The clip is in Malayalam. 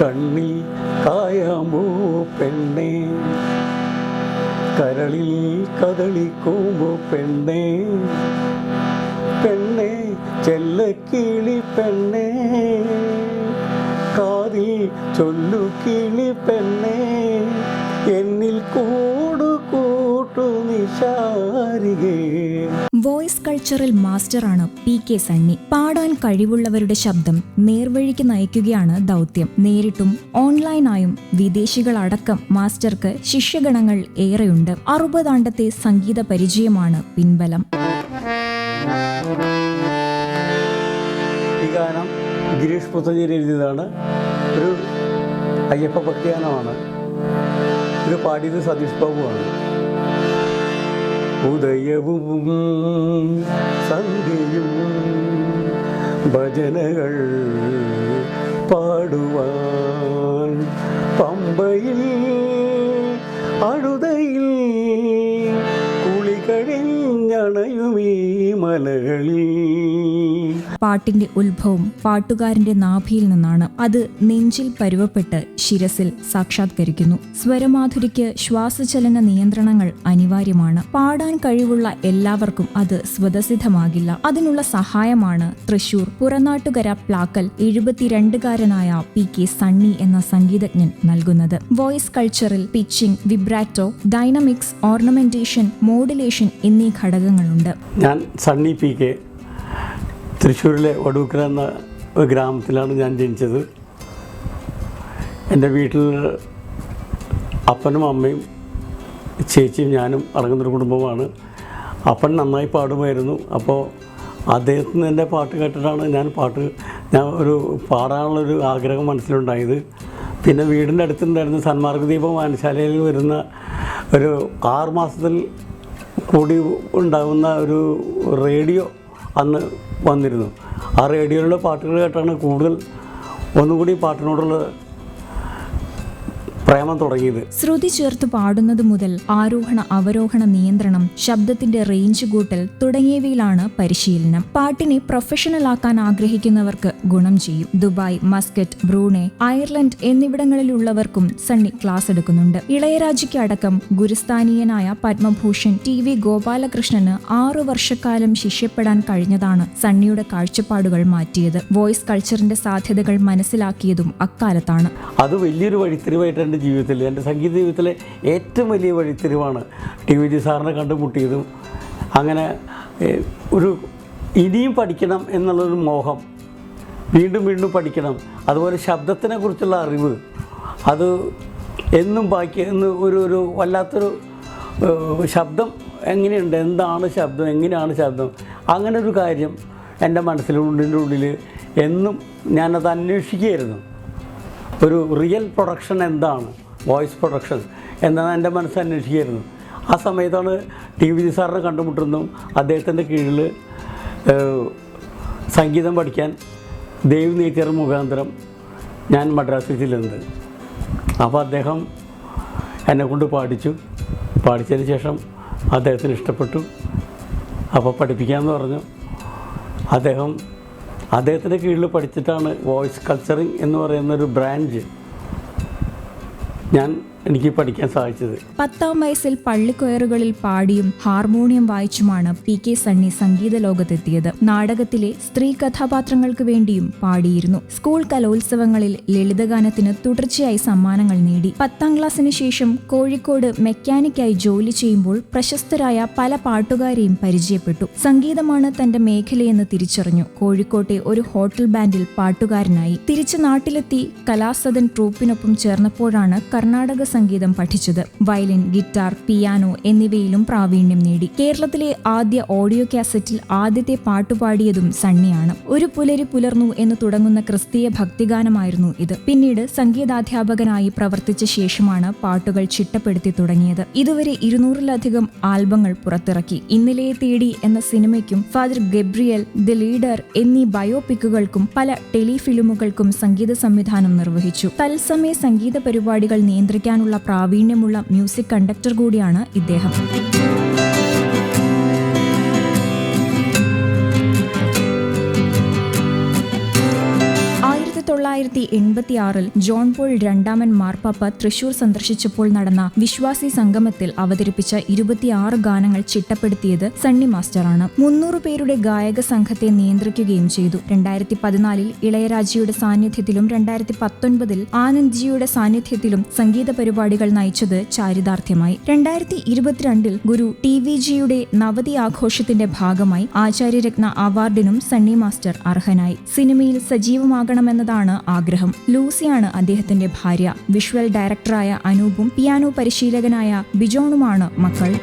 കണ്ണിൽ കായാമോ പെണ്ണേ? കരളിൽ കദളിക്കൂമ്പു പെണ്ണേ? പെണ്ണേ ചെല്ലക്കിളി പെണ്ണേ. കാതിൽ ചൊല്ലു കിളി പെണ്ണേ. എന്നിൽ കൂടു കൂട്ടു നിശാരികേ. വോയിസ് കൾച്ചറൽ മാസ്റ്ററാണ് പി കെ സണ്ണി. പാടാൻ കഴിവുള്ളവരുടെ ശബ്ദം നേർവഴിക്ക് നയിക്കുകയാണ് ദൗത്യം. നേരിട്ടും ഓൺലൈനായും വിദേശികളടക്കം മാസ്റ്റർക്ക് ശിഷ്യഗണങ്ങൾ ഏറെയുണ്ട്. അറുപതാണ്ടത്തെ സംഗീത പരിചയമാണ് പിൻബലം. ഈ ഗാനം ഗിരീഷ് പുത്തഞ്ചേരി എഴുതിയതാണ്. ഒരു അയ്യപ്പ ഭക്തിഗാനമാണ്. ഒരു പാടിയത് സതീഷ് ബാബുവാണ്. உதயவும் சந்தியும் பஜனைகள் பாடுவான். பம்பையில் அழுத പാട്ടിന്റെ ഉത്ഭവം പാട്ടുകാരന്റെ നാഭിയിൽ നിന്നാണ്. അത് നെഞ്ചിൽ പരുവപ്പെട്ട് ശിരസിൽ സാക്ഷാത്കരിക്കുന്നു. സ്വരമാധുരിക്ക് ശ്വാസചലന നിയന്ത്രണങ്ങൾ അനിവാര്യമാണ്. പാടാൻ കഴിവുള്ള എല്ലാവർക്കും അത് സ്വതസിദ്ധമാകില്ല. അതിനുള്ള സഹായമാണ് തൃശൂർ പുറനാട്ടുകര പ്ലാക്കൽ എഴുപത്തിരണ്ടുകാരനായ പി കെ സണ്ണി എന്ന സംഗീതജ്ഞൻ നൽകുന്നത്. വോയിസ് കൾച്ചറിൽ pitching vibrato dynamics ornamentation modulation എന്നീ ഘടകങ്ങളുണ്ട്. ഞാൻ സണ്ണി പി കെ തൃശ്ശൂരിലെ വടൂക്കര എന്ന ഗ്രാമത്തിലാണ് ഞാൻ ജനിച്ചത്. എന്റെ വീട്ടിൽ അപ്പനും അമ്മയും ചേച്ചിയും ഞാനും അടങ്ങുന്നൊരു കുടുംബമാണ്. അപ്പൻ നന്നായി പാടുമായിരുന്നു. അപ്പോൾ അദ്ദേഹത്തിന് എന്റെ പാട്ട് കേട്ടിട്ടാണ് ഞാൻ പാട്ട് ഞാൻ ഒരു പാടാനുള്ളൊരു ആഗ്രഹം മനസ്സിലുണ്ടായത്. പിന്നെ വീടിന്റെ അടുത്തുണ്ടായിരുന്ന സന്മാർഗ ദീപം വായനശാലയിൽ വരുന്ന ഒരു ആറ് മാസത്തിൽ കൂടി ഉണ്ടാകുന്ന ഒരു റേഡിയോ അന്ന് വന്നിരുന്നു. ആ റേഡിയോയിലുള്ള പാട്ടുകൾ കേട്ടാണ് കൂടുതൽ ഒന്നുകൂടി പാട്ടിനോടുള്ള പ്രേമം തുടങ്ങിയത്. ശ്രുതി ചേർത്ത് പാടുന്നത് മുതൽ ആരോഹണ അവരോഹണ നിയന്ത്രണം ശബ്ദത്തിന്റെ റേഞ്ച് കൂട്ടൽ തുടങ്ങിയവയിലാണ് പരിശീലനം. പാട്ടിനെ പ്രൊഫഷണൽ ആക്കാൻ ആഗ്രഹിക്കുന്നവർക്ക് ഗുണം ചെയ്യും. ദുബായ് മസ്കറ്റ് ബ്രൂണെ അയർലൻഡ് എന്നിവിടങ്ങളിലുള്ളവർക്കും സണ്ണി ക്ലാസ് എടുക്കുന്നുണ്ട്. ഇളയരാജയ്ക്ക് അടക്കം ഗുരുസ്ഥാനീയനായ പത്മഭൂഷൺ ടി വി ഗോപാലകൃഷ്ണന് ആറു വർഷക്കാലം ശിഷ്യപ്പെടാൻ കഴിഞ്ഞതാണ് സണ്ണിയുടെ കാഴ്ചപ്പാടുകൾ മാറ്റിയത്. വോയിസ് കൾച്ചറിന്റെ സാധ്യതകൾ മനസ്സിലാക്കിയതും അക്കാലത്താണ്. അത് വലിയൊരു വഴിത്തിരിവായിട്ട് ജീവിതത്തിൽ എന്റെ സംഗീത ജീവിതത്തിലെ ഏറ്റവും വലിയ വഴിത്തിരിവാണ് ടി വി ജി സാറിനെ കണ്ടുമുട്ടിയതും. അങ്ങനെ ഒരു ഇനിയും പഠിക്കണം എന്നുള്ളൊരു മോഹം വീണ്ടും വീണ്ടും പഠിക്കണം. അതുപോലെ ശബ്ദത്തിനെ കുറിച്ചുള്ള അറിവ് അത് എന്നും ബാക്കി എന്ന് ഒരു ഒരു വല്ലാത്തൊരു ശബ്ദം എങ്ങനെയുണ്ട് എന്താണ് ശബ്ദം എങ്ങനെയാണ് ശബ്ദം അങ്ങനെ ഒരു കാര്യം എന്റെ മനസ്സിലുള്ളിന്റെ ഉള്ളിൽ എന്നും ഞാനത് അന്വേഷിക്കുകയായിരുന്നു ഒരു റിയൽ പ്രൊഡക്ഷൻ എന്താണ്? വോയിസ് പ്രൊഡക്ഷൻ എന്നാണ് എന്റെ മനസ്സ് അന്വേഷിക്കുന്നത് ആ സമയത്താണ് ടി വി ജി സാറിനെ കണ്ടുമുട്ടുന്നതും അദ്ദേഹത്തിന്റെ കീഴിൽ സംഗീതം പഠിക്കാൻ ദേവ് നേച്ചർ മുഖാന്തരം ഞാൻ മദ്രാസിൽ ചെല്ലുന്നത് അപ്പോൾ അദ്ദേഹം എന്നെ കൊണ്ട് പാടിച്ചു. പാടിച്ചതിന് ശേഷം അദ്ദേഹത്തിന് ഇഷ്ടപ്പെട്ടു. അപ്പോൾ പഠിപ്പിക്കാമെന്ന് പറഞ്ഞു. അദ്ദേഹം അദ്ദേഹത്തിന്റെ കീഴിൽ പഠിച്ചിട്ടാണ് വോയിസ് കൾച്ചറിങ് എന്ന് പറയുന്ന ഒരു ബ്രാഞ്ച് ഞാൻ എനിക്ക് പഠിക്കാൻ സാധിച്ചത്. പത്താം വയസ്സിൽ പള്ളിക്കൊയറുകളിൽ പാടിയും ഹാർമോണിയം വായിച്ചുമാണ് പി കെ സണ്ണി സംഗീത ലോകത്തെത്തിയത്. നാടകത്തിലെ സ്ത്രീ കഥാപാത്രങ്ങൾക്ക് വേണ്ടിയും പാടിയിരുന്നു. സ്കൂൾ കലോത്സവങ്ങളിൽ ലളിതഗാനത്തിന് തുടർച്ചയായി സമ്മാനങ്ങൾ നേടി. പത്താം ക്ലാസ്സിന് ശേഷം കോഴിക്കോട് മെക്കാനിക്കായി ജോലി ചെയ്യുമ്പോൾ പ്രശസ്തരായ പല പാട്ടുകാരെയും പരിചയപ്പെട്ടു. സംഗീതമാണ് തന്റെ മേഖലയെന്ന് തിരിച്ചറിഞ്ഞു. കോഴിക്കോട്ടെ ഒരു ഹോട്ടൽ ബാൻഡിൽ പാട്ടുകാരനായി. തിരിച്ചു നാട്ടിലെത്തി കലാസദൻ ട്രൂപ്പിനൊപ്പം ചേർന്നപ്പോഴാണ് കർണാടക സംഗീതം പഠിച്ചത്. വയലിൻ ഗിറ്റാർ പിയാനോ എന്നിവയിലും പ്രാവീണ്യം നേടി. കേരളത്തിലെ ആദ്യ ഓഡിയോ കാസറ്റിൽ ആദ്യത്തെ പാട്ടുപാടിയതും സണ്ണിയാണ്. ഒരു പുലരി പുലർന്നു എന്ന് തുടങ്ങുന്ന ക്രിസ്തീയ ഭക്തിഗാനമായിരുന്നു ഇത്. പിന്നീട് സംഗീതാധ്യാപകനായി പ്രവർത്തിച്ച ശേഷമാണ് പാട്ടുകൾ ചിട്ടപ്പെടുത്തി തുടങ്ങിയത്. ഇതുവരെ ഇരുന്നൂറിലധികം ആൽബങ്ങൾ പുറത്തിറക്കി. ഇന്നലെയെ തേടി എന്ന സിനിമയ്ക്കും ഫാദർ ഗബ്രിയൽ ദി ലീഡർ എന്നീ ബയോപിക്കുകൾക്കും പല ടെലിഫിലിമുകൾക്കും സംഗീത സംവിധാനം നിർവഹിച്ചു. തത്സമയ സംഗീത പരിപാടികൾ നിയന്ത്രിക്കാനുള്ള പ്രാവീണ്യമുള്ള മ്യൂസിക് കണ്ടക്ടർ കൂടിയാണ് ഇദ്ദേഹം. തൊള്ളായിരത്തി എൺപത്തി ആറിൽ ജോൺ പോൾ രണ്ടാമൻ മാർപ്പാപ്പ തൃശൂർ സന്ദർശിച്ചപ്പോൾ നടന്ന വിശ്വാസി സംഗമത്തിൽ അവതരിപ്പിച്ച ഇരുപത്തിയാറ് ഗാനങ്ങൾ ചിട്ടപ്പെടുത്തിയത് സണ്ണി മാസ്റ്ററാണ്. മുന്നൂറ് പേരുടെ ഗായക സംഘത്തെ നിയന്ത്രിക്കുകയും ചെയ്തു. രണ്ടായിരത്തി പതിനാലിൽ ഇളയരാജയുടെ സാന്നിധ്യത്തിലും രണ്ടായിരത്തി പത്തൊൻപതിൽ ആനന്ദ്ജിയുടെ സാന്നിധ്യത്തിലും സംഗീത പരിപാടികൾ നയിച്ചത് ചാരിതാർത്ഥ്യമായി. രണ്ടായിരത്തി ഇരുപത്തിരണ്ടിൽ ഗുരു ടി വി ജിയുടെ നവതി ആഘോഷത്തിന്റെ ഭാഗമായി ആചാര്യരത്ന അവാർഡിനും സണ്ണി മാസ്റ്റർ അർഹനായി. സിനിമയിൽ സജീവമാകണമെന്നതാണ് ആഗ്രഹം. ലൂസിയാണ് അദ്ദേഹത്തിന്റെ ഭാര്യ. വിഷ്വൽ ഡയറക്ടറായ അനൂപും പിയാനോ പരിശീലകനായ ബിജോണുമാണ് മക്കൾ.